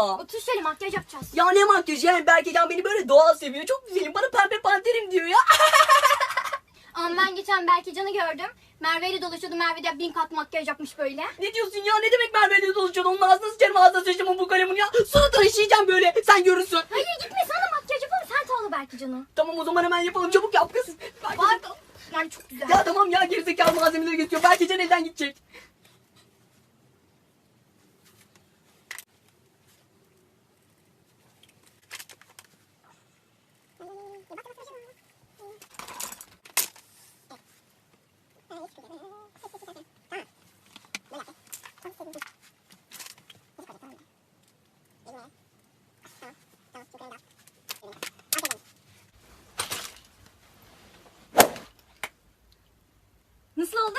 burada? Otur şöyle makyaj yapacağız. Ya ne makyaj yani Berkecan beni böyle doğal seviyor. Çok güzelim. Bana pembe panterim diyor ya. Ama ben geçen Berkecan'ı gördüm. Merve ile dolaşıyordu. Merve de bin kat makyaj yapmış böyle. ne diyorsun ya? Ne demek Merve'yle dolaşıyorsun? Onun ağzına sıçarım ağzına sıçarım bu kalemin ya. Suratına işeyeceğim böyle. Sen görürsün. Hayır gitme sana makyaj yapalım. Sen tavla Berkecan'ı. Tamam o zaman hemen yapalım. Çabuk yap kız. Berkecan- Bak. Yani çok güzel. Ya tamam ya gerizekalı malzemeleri getiriyor. Berkecan elden gidecek. Nasıl oldu?